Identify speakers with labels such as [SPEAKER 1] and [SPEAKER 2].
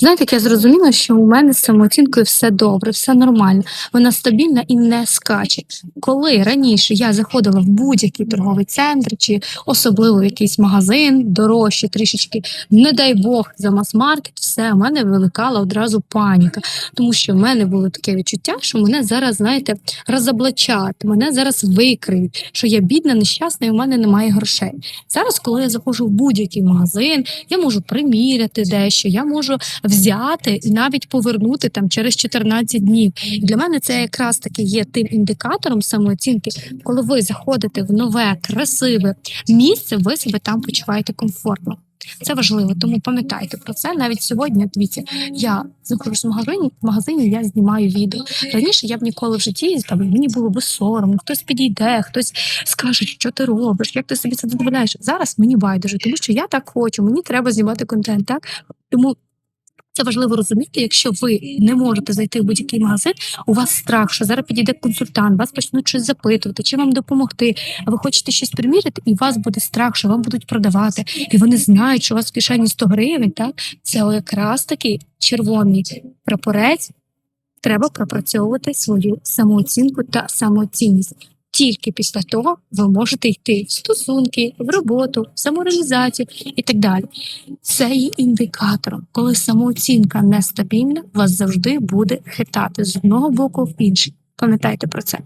[SPEAKER 1] Знаєте, як я зрозуміла, що у мене з самооцінкою все добре, все нормально. Вона стабільна і не скаче. Коли раніше я заходила в будь-який торговий центр чи особливо в якийсь магазин, дорожче трішечки, не дай Бог за мас-маркет, все, в мене виникала одразу паніка, тому що в мене було таке відчуття, що мене зараз, знаєте, розоблачать, мене зараз викриють, що я бідна, нещасна і у мене немає грошей. Зараз, коли я заходжу в будь-який магазин, я можу приміряти дещо, я можу взяти і навіть повернути там через 14 днів. І для мене це якраз таки є тим індикатором самооцінки, коли ви заходите в нове, красиве місце, ви себе там почуваєте комфортно. Це важливо, тому пам'ятайте про це. Навіть сьогодні, дивіться, я знаходжусь в магазині, в магазині я знімаю відео. Раніше я б ніколи в житті там мені було би соромно, хтось підійде, хтось скаже, що ти робиш, як ти собі це дозволяєш. Зараз мені байдуже, тому що я так хочу, мені треба знімати контент. Так тому це важливо розуміти, якщо ви не можете зайти в будь-який магазин, у вас страх, що зараз підійде консультант, вас почнуть щось запитувати, чи вам допомогти. А ви хочете щось приміряти, і у вас буде страх, що вам будуть продавати, і вони знають, що у вас в кишені 100 гривень. Так це якраз такий червоний прапорець. Треба пропрацьовувати свою самооцінку та самоцінність. Тільки після того ви можете йти в стосунки, в роботу, в самореалізацію і так далі. Це є індикатором. Коли самооцінка нестабільна, вас завжди буде хитати з одного боку в інший. Пам'ятайте про це.